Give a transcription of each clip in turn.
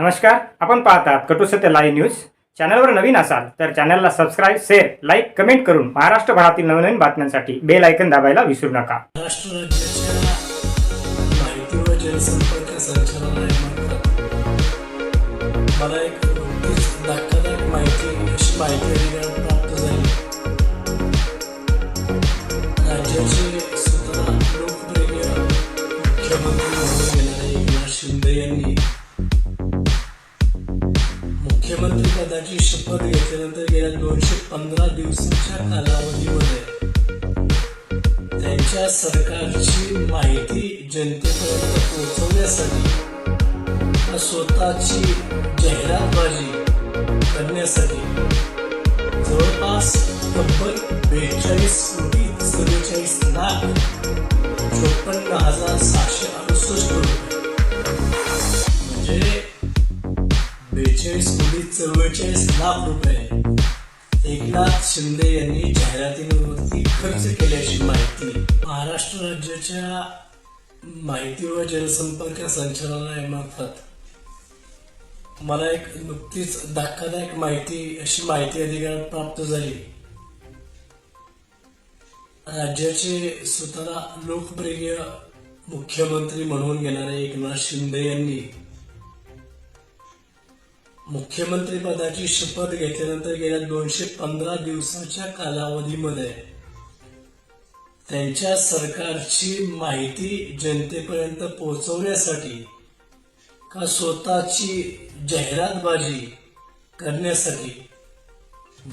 नमस्कार आपण पाहतात कटुसत्य लाईव्ह न्यूज चॅनलवर नवीन असाल तर चॅनलला सबस्क्राईब शेअर लाईक कमेंट करून महाराष्ट्रभरातील नवनवीन बातम्यांसाठी बेल ऐकन दाबायला विसरू नका. महाराष्ट्र राज्याच्या माहिती व संचालनालयामार्फत मला एक माहिती अशी माहिती मुख्यमंत्री शपथ घेतल्यानंतर गेल्या दोनशे पंधरा दिवसाच्या कालावधीमध्ये त्यांच्या सरकारची माहिती जनतेपर्यंत पोहोचवण्यासाठी स्वतःची जाहिरातबाजी करण्यासाठी जवळपास तब्बल बेचाळीस कोटी चव्वेचाळीस लाख लाख रुपये. एकनाथ शिंदे यांनी जाहिरातींवरती खर्च केल्याची माहिती. महाराष्ट्र राज्याच्या माहिती व जनसंपर्क संचालनालयामार्फत. मला एक नुकतीच धक्कादायक माहिती अशी माहिती अधिकार प्राप्त झाली. राज्याचे स्वतःला लोकप्रिय मुख्यमंत्री म्हणून घेणारे एकनाथ शिंदे यांनी मुख्यमंत्री पदाची शपथ घेतल्यानंतर गेल्या दोनशे पंधरा दिवसाच्या कालावधीमध्ये त्यांच्या सरकारची माहिती जनतेपर्यंत पोहोचवण्यासाठी का स्वतःची जाहिरातबाजी करण्यासाठी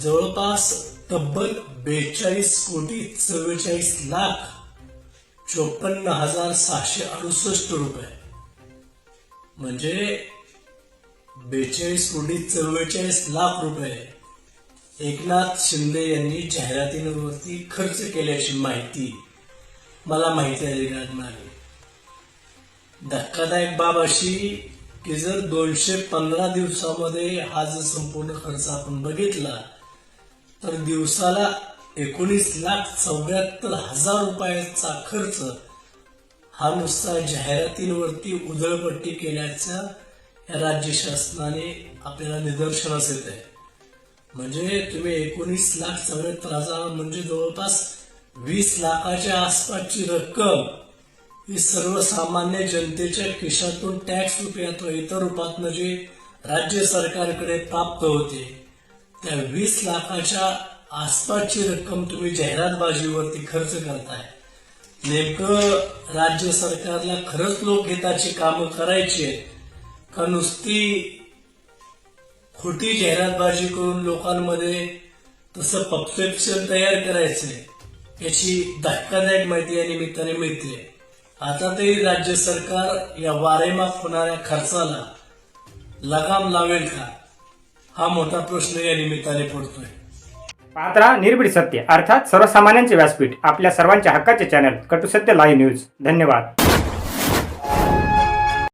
जवळपास तब्बल बेचाळीस कोटी चव्वेचाळीस लाख चोपन्न हजार सहाशे अडुसष्ट रुपये. म्हणजे बेचाळीस कोटी चव्वेचाळीस लाख रुपये. एकनाथ शिंदे यांनी जाहिरातींवरती खर्च केल्याची माहिती मला माहिती अधिकार मिळाली धक्कादायक बाब अशी की जर दोनशे पंधरा दिवसामध्ये हा जर संपूर्ण खर्च आपण बघितला तर दिवसाला एकोणीस लाख चौऱ्याहत्तर हजार रुपयाचा खर्च हा नुसता जाहिरातींवरती उधळपट्टी केल्याचा या राज्य शासनाने आपल्याला निदर्शनास येत आहे म्हणजे तुम्ही एकोणीस लाख चौऱ्याहत्तर हजार म्हणजे जवळपास वीस लाखाच्या आसपासची रक्कम ही सर्वसामान्य जनतेच्या खिशातून टॅक्स रुपयात अथवा इतर रूपातनं जे राज्य सरकारकडे प्राप्त होते त्या वीस लाखाच्या आसपासची रक्कम तुम्ही जाहिरातबाजीवरती खर्च करताय. नेमकं राज्य सरकारला खरंच लोकहिताची कामं करायची आहेत का नुसती खोटी जाहिरातबाजी करून लोकांमध्ये तसं पप्सेप्शन तयार करायचंय याची धक्कादायक माहिती या निमित्ताने मिळते. आता तरी राज्य सरकार या वारेमाप होणाऱ्या खर्चाला लगाम लावेल का? हा मोठा प्रश्न या निमित्ताने पडतोय. पात्रा निर्भीड सत्य अर्थात सर्वसामान्यांचे व्यासपीठ आपल्या सर्वांच्या हक्काचे चॅनल कटुसत्य लाईव्ह न्यूज धन्यवाद.